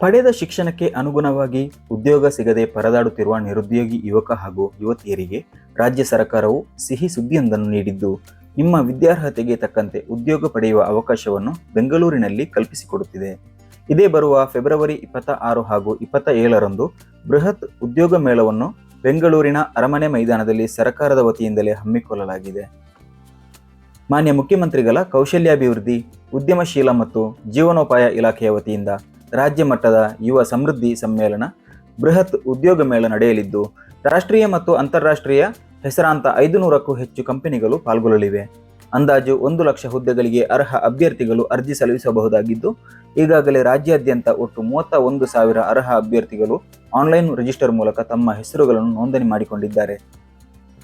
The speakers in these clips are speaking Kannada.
ಪಡೆದ ಶಿಕ್ಷಣಕ್ಕೆ ಅನುಗುಣವಾಗಿ ಉದ್ಯೋಗ ಸಿಗದೆ ಪರದಾಡುತ್ತಿರುವ ನಿರುದ್ಯೋಗಿ ಯುವಕ ಹಾಗೂ ಯುವತಿಯರಿಗೆ ರಾಜ್ಯ ಸರ್ಕಾರವು ಸಿಹಿ ಸುದ್ದಿಯೊಂದನ್ನು ನೀಡಿದ್ದು, ನಿಮ್ಮ ವಿದ್ಯಾರ್ಹತೆಗೆ ತಕ್ಕಂತೆ ಉದ್ಯೋಗ ಪಡೆಯುವ ಅವಕಾಶವನ್ನು ಬೆಂಗಳೂರಿನಲ್ಲಿ ಕಲ್ಪಿಸಿಕೊಡುತ್ತಿದೆ. ಇದೇ ಬರುವ ಫೆಬ್ರವರಿ ಇಪ್ಪತ್ತ ಆರು ಹಾಗೂ ಇಪ್ಪತ್ತ ಏಳರಂದು ಬೃಹತ್ ಉದ್ಯೋಗ ಮೇಳವನ್ನು ಬೆಂಗಳೂರಿನ ಅರಮನೆ ಮೈದಾನದಲ್ಲಿ ಸರ್ಕಾರದ ವತಿಯಿಂದಲೇ ಹಮ್ಮಿಕೊಳ್ಳಲಾಗಿದೆ. ಮಾನ್ಯ ಮುಖ್ಯಮಂತ್ರಿಗಳ ಕೌಶಲ್ಯಾಭಿವೃದ್ಧಿ, ಉದ್ಯಮಶೀಲ ಮತ್ತು ಜೀವನೋಪಾಯ ಇಲಾಖೆಯ ವತಿಯಿಂದ ರಾಜ್ಯ ಮಟ್ಟದ ಯುವ ಸಮೃದ್ಧಿ ಸಮ್ಮೇಳನ ಬೃಹತ್ ಉದ್ಯೋಗ ಮೇಳ ನಡೆಯಲಿದ್ದು, ರಾಷ್ಟ್ರೀಯ ಮತ್ತು ಅಂತಾರಾಷ್ಟ್ರೀಯ ಹೆಸರಾಂತ ಐದು ನೂರಕ್ಕೂ ಹೆಚ್ಚು ಕಂಪನಿಗಳು ಪಾಲ್ಗೊಳ್ಳಲಿವೆ. ಅಂದಾಜು ಒಂದು ಲಕ್ಷ ಹುದ್ದೆಗಳಿಗೆ ಅರ್ಹ ಅಭ್ಯರ್ಥಿಗಳು ಅರ್ಜಿ ಸಲ್ಲಿಸಬಹುದಾಗಿದ್ದು, ಈಗಾಗಲೇ ರಾಜ್ಯಾದ್ಯಂತ ಒಟ್ಟು ಮೂವತ್ತ ಒಂದು ಸಾವಿರ ಅರ್ಹ ಅಭ್ಯರ್ಥಿಗಳು ಆನ್ಲೈನ್ ರಿಜಿಸ್ಟರ್ ಮೂಲಕ ತಮ್ಮ ಹೆಸರುಗಳನ್ನು ನೋಂದಣಿ ಮಾಡಿಕೊಂಡಿದ್ದಾರೆ.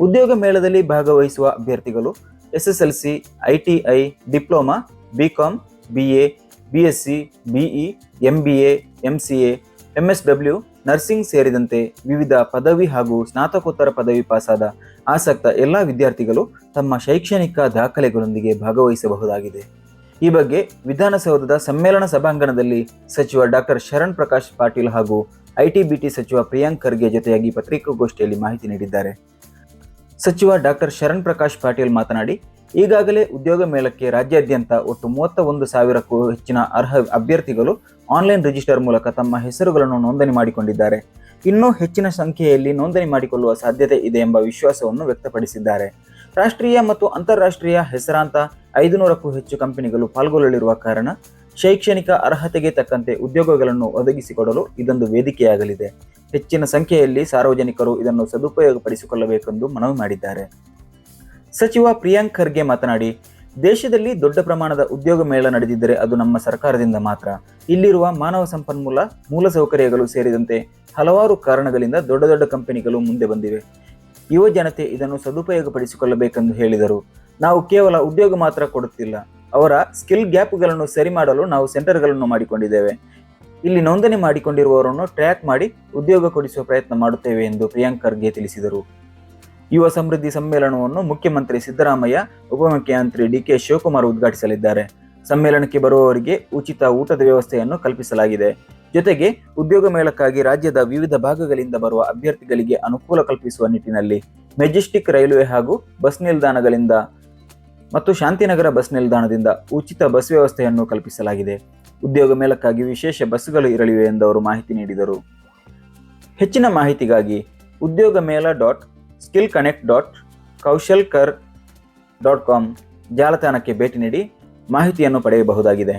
ಉದ್ಯೋಗ ಮೇಳದಲ್ಲಿ ಭಾಗವಹಿಸುವ ಅಭ್ಯರ್ಥಿಗಳು SSLC ITI diploma BCom BA BSc BE MBA S W nursing ಸೇರಿದಂತೆ ವಿವಿಧ ಪದವಿ ಹಾಗೂ ಸ್ನಾತಕೋತ್ತರ ಪದವಿ ಪಾಸಾದ ಆಸಕ್ತ ಎಲ್ಲ ವಿದ್ಯಾರ್ಥಿಗಳು ತಮ್ಮ ಶೈಕ್ಷಣಿಕ ದಾಖಲೆಗಳೊಂದಿಗೆ ಭಾಗವಹಿಸಬಹುದಾಗಿದೆ. ಈ ಬಗ್ಗೆ ವಿಧಾನಸೌಧದ ಸಮ್ಮೇಳನ ಸಭಾಂಗಣದಲ್ಲಿ ಸಚಿವ ಡಾಕ್ಟರ್ ಶರಣ್ ಪ್ರಕಾಶ್ ಪಾಟೀಲ್ ಹಾಗೂ ಐಟಿ ಬಿಟಿ ಸಚಿವ ಪ್ರಿಯಾಂಕ್ ಖರ್ಗೆ ಜೊತೆಯಾಗಿ ಪತ್ರಿಕಾಗೋಷ್ಠಿಯಲ್ಲಿ ಮಾಹಿತಿ ನೀಡಿದ್ದಾರೆ. ಸಚಿವ ಡಾಕ್ಟರ್ ಶರಣ್ ಪ್ರಕಾಶ್ ಪಾಟೀಲ್ ಮಾತನಾಡಿ ಈಗಾಗಲೇ ಉದ್ಯೋಗ ಮೇಳಕ್ಕೆ ರಾಜ್ಯಾದ್ಯಂತ ಒಟ್ಟು ಮೂವತ್ತ ಒಂದು ಸಾವಿರಕ್ಕೂ ಹೆಚ್ಚಿನ ಅರ್ಹ ಅಭ್ಯರ್ಥಿಗಳು ಆನ್ಲೈನ್ ರಿಜಿಸ್ಟರ್ ಮೂಲಕ ತಮ್ಮ ಹೆಸರುಗಳನ್ನು ನೋಂದಣಿ ಮಾಡಿಕೊಂಡಿದ್ದಾರೆ. ಇನ್ನೂ ಹೆಚ್ಚಿನ ಸಂಖ್ಯೆಯಲ್ಲಿ ನೋಂದಣಿ ಮಾಡಿಕೊಳ್ಳುವ ಸಾಧ್ಯತೆ ಇದೆ ಎಂಬ ವಿಶ್ವಾಸವನ್ನು ವ್ಯಕ್ತಪಡಿಸಿದ್ದಾರೆ. ರಾಷ್ಟ್ರೀಯ ಮತ್ತು ಅಂತಾರಾಷ್ಟ್ರೀಯ ಹೆಸರಾಂತ ಐದುನೂರಕ್ಕೂ ಹೆಚ್ಚು ಕಂಪನಿಗಳು ಪಾಲ್ಗೊಳ್ಳಲಿರುವ ಕಾರಣ ಶೈಕ್ಷಣಿಕ ಅರ್ಹತೆಗೆ ತಕ್ಕಂತೆ ಉದ್ಯೋಗಗಳನ್ನು ಒದಗಿಸಿಕೊಡಲು ಇದೊಂದು ವೇದಿಕೆಯಾಗಲಿದೆ. ಹೆಚ್ಚಿನ ಸಂಖ್ಯೆಯಲ್ಲಿ ಸಾರ್ವಜನಿಕರು ಇದನ್ನು ಸದುಪಯೋಗಪಡಿಸಿಕೊಳ್ಳಬೇಕೆಂದು ಮನವಿ ಮಾಡಿದ್ದಾರೆ. ಸಚಿವ ಪ್ರಿಯಾಂಕ್ ಖರ್ಗೆ ಮಾತನಾಡಿ, ದೇಶದಲ್ಲಿ ದೊಡ್ಡ ಪ್ರಮಾಣದ ಉದ್ಯೋಗ ಮೇಳ ನಡೆದಿದ್ದರೆ ಅದು ನಮ್ಮ ಸರ್ಕಾರದಿಂದ ಮಾತ್ರ. ಇಲ್ಲಿರುವ ಮಾನವ ಸಂಪನ್ಮೂಲ ಮೂಲಸೌಕರ್ಯಗಳು ಸೇರಿದಂತೆ ಹಲವಾರು ಕಾರಣಗಳಿಂದ ದೊಡ್ಡ ದೊಡ್ಡ ಕಂಪನಿಗಳು ಮುಂದೆ ಬಂದಿವೆ. ಯುವ ಜನತೆ ಇದನ್ನು ಸದುಪಯೋಗಪಡಿಸಿಕೊಳ್ಳಬೇಕೆಂದು ಹೇಳಿದರು. ನಾವು ಕೇವಲ ಉದ್ಯೋಗ ಮಾತ್ರ ಕೊಡುತ್ತಿಲ್ಲ, ಅವರ ಸ್ಕಿಲ್ ಗ್ಯಾಪ್ಗಳನ್ನು ಸರಿ ಮಾಡಲು ನಾವು ಸೆಂಟರ್ಗಳನ್ನು ಮಾಡಿಕೊಂಡಿದ್ದೇವೆ. ಇಲ್ಲಿ ನೋಂದಣಿ ಮಾಡಿಕೊಂಡಿರುವವರನ್ನು ಟ್ರ್ಯಾಕ್ ಮಾಡಿ ಉದ್ಯೋಗ ಕೊಡಿಸುವ ಪ್ರಯತ್ನ ಮಾಡುತ್ತೇವೆ ಎಂದು ಪ್ರಿಯಾಂಕ್ ಖರ್ಗೆ ತಿಳಿಸಿದರು. ಯುವ ಸಮೃದ್ಧಿ ಸಮ್ಮೇಳನವನ್ನು ಮುಖ್ಯಮಂತ್ರಿ ಸಿದ್ದರಾಮಯ್ಯ, ಉಪಮುಖ್ಯಮಂತ್ರಿ ಡಿಕೆ ಶಿವಕುಮಾರ್ ಉದ್ಘಾಟಿಸಲಿದ್ದಾರೆ. ಸಮ್ಮೇಳನಕ್ಕೆ ಬರುವವರಿಗೆ ಉಚಿತ ಊಟದ ವ್ಯವಸ್ಥೆಯನ್ನು ಕಲ್ಪಿಸಲಾಗಿದೆ. ಜೊತೆಗೆ ಉದ್ಯೋಗ ಮೇಳಕ್ಕಾಗಿ ರಾಜ್ಯದ ವಿವಿಧ ಭಾಗಗಳಿಂದ ಬರುವ ಅಭ್ಯರ್ಥಿಗಳಿಗೆ ಅನುಕೂಲ ಕಲ್ಪಿಸುವ ನಿಟ್ಟಿನಲ್ಲಿ ಮೆಜೆಸ್ಟಿಕ್ ರೈಲ್ವೆ ಹಾಗೂ ಬಸ್ ನಿಲ್ದಾಣಗಳಿಂದ ಮತ್ತು ಶಾಂತಿನಗರ ಬಸ್ ನಿಲ್ದಾಣದಿಂದ ಉಚಿತ ಬಸ್ ವ್ಯವಸ್ಥೆಯನ್ನು ಕಲ್ಪಿಸಲಾಗಿದೆ. ಉದ್ಯೋಗ ಮೇಳಕ್ಕಾಗಿ ವಿಶೇಷ ಬಸ್ಗಳು ಇರಲಿವೆ ಎಂದು ಅವರು ಮಾಹಿತಿ ನೀಡಿದರು. ಹೆಚ್ಚಿನ ಮಾಹಿತಿಗಾಗಿ ಉದ್ಯೋಗ ಮೇಳ dot skill connect dot Kaushalkar dot com ಜಾಲತಾಣಕ್ಕೆ ಭೇಟಿ ನೀಡಿ ಮಾಹಿತಿಯನ್ನು ಪಡೆಯಬಹುದಾಗಿದೆ.